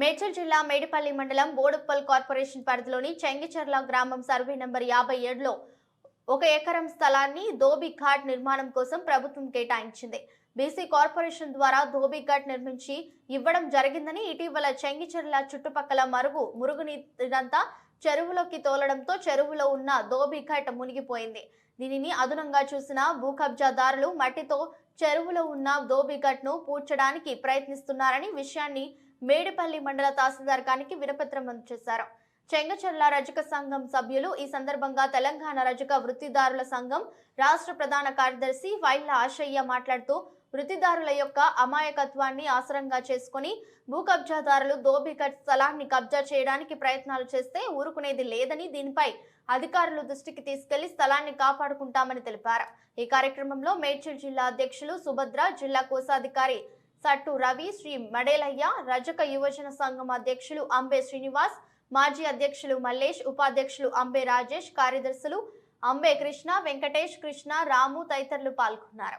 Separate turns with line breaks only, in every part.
మేడ్చల్ జిల్లా మేడిపల్లి మండలం బోడుప్పల్ కార్పొరేషన్ పరిధిలోని చెంగిచెర్ల గ్రామం సర్వే నంబర్ యాభై ఏడులో ఒక ఎకరం స్థలాన్ని ధోబీ ఘాట్ నిర్మాణం కోసం ప్రభుత్వం కేటాయించింది. బీసీ కార్పొరేషన్ ద్వారా ధోబీ ఘాట్ నిర్మించి ఇవ్వడం జరిగిందని ఇటీవల చెంగిచెర్ల చుట్టుపక్కల మరుగు మురుగునీరంతా చెరువులోకి తోలడంతో చెరువులో ఉన్న ధోబీ ఘాట్ మునిగిపోయింది. దీనిని అదునంగా చూసిన భూ కబ్జాదారులు మట్టితో చెరువులో ఉన్న ధోబీ ఘాట్ను పూడ్చడానికి ప్రయత్నిస్తున్నారని విషయాన్ని మేడిపల్లి మండల తహసీల్దార్ గారికి వినపత్రం అందజేశారు చెంగచర్ల రజక సంఘం సభ్యులు ఈ సందర్భంగా తెలంగాణ రజక వృత్తిదారుల సంఘం రాష్ట్ర ప్రధాన కార్యదర్శి వైళ్ళ ఆశయ్య మాట్లాడుతూ వృత్తిదారుల యొక్క అమాయకత్వాన్ని ఆసరంగా చేసుకుని భూ కబ్జాదారులు దోబికట్ స్థలాన్ని కబ్జా చేయడానికి ప్రయత్నాలు చేస్తే ఊరుకునేది లేదని దీనిపై అధికారులు దృష్టికి తీసుకెళ్ళి స్థలాన్ని కాపాడుకుంటామని తెలిపారు. ఈ కార్యక్రమంలో మేడ్చల్ జిల్లా అధ్యక్షులు సుభద్ర జిల్లా కోశాధికారి సట్టు రవి శ్రీ మడేలయ్య రజక యువజన సంఘం అధ్యక్షులు అంబే శ్రీనివాస్ మాజీ అధ్యక్షులు మల్లేష్ ఉపాధ్యక్షులు అంబే రాజేష్ కార్యదర్శులు అంబే కృష్ణ వెంకటేష్ కృష్ణ రాము తదితరులు పాల్గొన్నారు.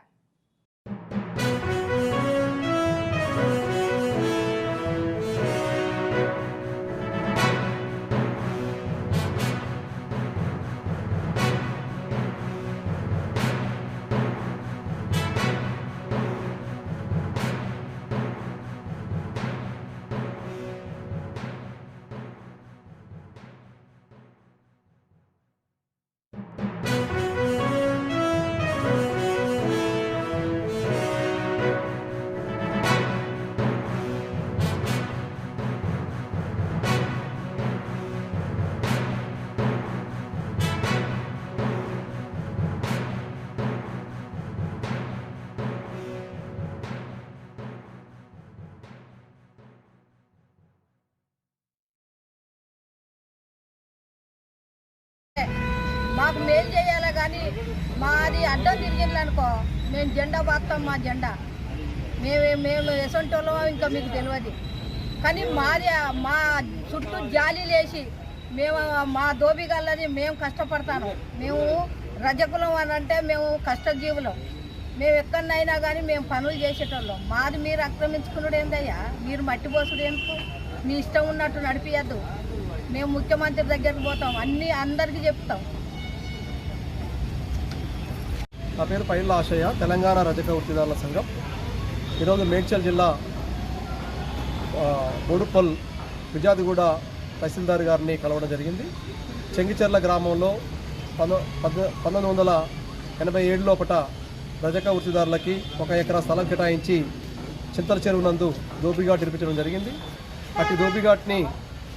మాకు మేలు చేయాలా కానీ మాది అడ్డం తిరిగిందనుకో మేము జెండా పాతాం మా జెండా. మేము మేము ఎసంటోళ్ళం ఇంకా మీకు తెలియదు. కానీ మాది మా చుట్టూ జాలి లేచి మేము మా దోబిగల్లది మేము కష్టపడతాను. మేము రజకులం అని అంటే మేము కష్టజీవులం. మేము ఎక్కడైనా కానీ మేము పనులు చేసేటోళ్ళం. మాది మీరు ఆక్రమించుకున్నాడు ఏందయ్యా? మీరు మట్టిపోసుడు ఎందుకు? మీ ఇష్టం ఉన్నట్టు నడిపియద్దు. మేము ముఖ్యమంత్రి దగ్గరికి పోతాం. అన్నీ అందరికీ చెప్తాం.
నా పేరు పైళ్ళ ఆశయ్య తెలంగాణ రజక వృత్తిదారుల సంఘం. ఈరోజు మేడ్చల్ జిల్లా బొడుపల్ విజాదిగూడ తహసీల్దార్ గారిని కలవడం జరిగింది. చెంగిచెర్ల గ్రామంలో పంతొమ్మిది వందల ఎనభై ఏడు లోపట రజక వృత్తిదారులకి ఒక ఎకరా స్థలం కేటాయించి చింతల చెరువు నందు నిర్మించడం జరిగింది. అటు దోబిఘాట్ని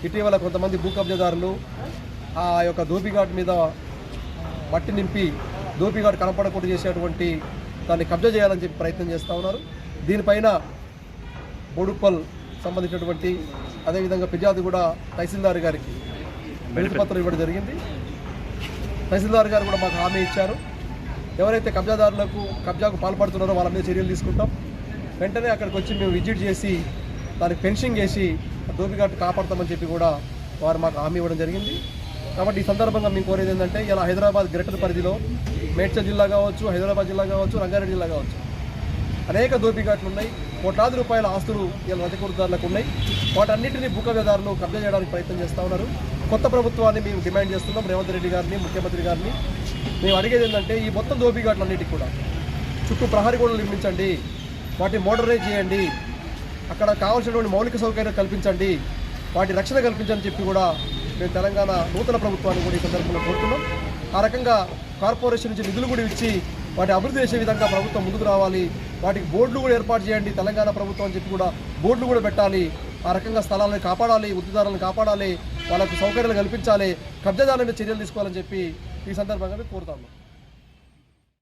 ఇటీవల కొంతమంది భూ కబ్జాదారులు ఆ యొక్క దోబిఘాట్ మీద మట్టి నింపి దోపిగాడు కనపడకుండా చేసేటువంటి దాన్ని కబ్జా చేయాలని చెప్పి ప్రయత్నం చేస్తూ ఉన్నారు. దీనిపైన బోడుప్పల్ సంబంధించినటువంటి అదేవిధంగా ఫిర్యాదు కూడా తహసీల్దార్ గారికి పత్రం ఇవ్వడం జరిగింది. తహసీల్దార్ గారు కూడా మాకు హామీ ఇచ్చారు. ఎవరైతే కబ్జాదారులకు కబ్జాకు పాల్పడుతున్నారో వాళ్ళ మీద చర్యలు తీసుకుంటాం. వెంటనే అక్కడికి వచ్చి మేము విజిట్ చేసి దానికి ఫెన్షింగ్ చేసి దోపిఘాట్ కాపాడతామని చెప్పి కూడా వారు మాకు హామీ ఇవ్వడం జరిగింది. కాబట్టి ఈ సందర్భంగా మేము కోరేది ఏంటంటే ఇలా హైదరాబాద్ గ్రేటర్ పరిధిలో మేడ్చల్ జిల్లా కావచ్చు హైదరాబాద్ జిల్లా కావచ్చు రంగారెడ్డి జిల్లా కావచ్చు అనేక దోపిఘాట్లు ఉన్నాయి. కోట్లాది రూపాయల ఆస్తులు ఇలా రజకూరుదారులకు ఉన్నాయి. వాటన్నిటిని బుక్కదారులు కబ్జా చేయడానికి ప్రయత్నం చేస్తూ ఉన్నారు. కొత్త ప్రభుత్వాన్ని మేము డిమాండ్ చేస్తున్నాం. రేవంత్ రెడ్డి గారిని ముఖ్యమంత్రి గారిని. మేము అడిగేది ఏంటంటే ఈ మొత్తం దోపిఘాట్లన్నిటికి కూడా చుట్టూ ప్రహరీ గోడలు నిర్మించండి. వాటిని మోడరైజ్ చేయండి. అక్కడ కావాల్సినటువంటి మౌలిక సౌకర్యాలు కల్పించండి. వాటి రక్షణ కల్పించని చెప్పి కూడా మేము తెలంగాణ నూతన ప్రభుత్వాన్ని కూడా ఈ సందర్భంలో కోరుతున్నాం. ఆ రకంగా కార్పొరేషన్ నుంచి నిధులు కూడా ఇచ్చి వాటి అభివృద్ధి చేసే విధంగా ప్రభుత్వం ముందుకు రావాలి. వాటికి బోర్డులు కూడా ఏర్పాటు చేయండి. తెలంగాణ ప్రభుత్వం అని చెప్పి కూడా బోర్డులు కూడా పెట్టాలి. ఆ రకంగా స్థలాలను కాపాడాలి వృత్తిదారులను కాపాడాలి వాళ్ళకు సౌకర్యాలు కల్పించాలి కబ్జాదారుల చర్యలు తీసుకోవాలని చెప్పి ఈ సందర్భంగా మేము కోరుతాము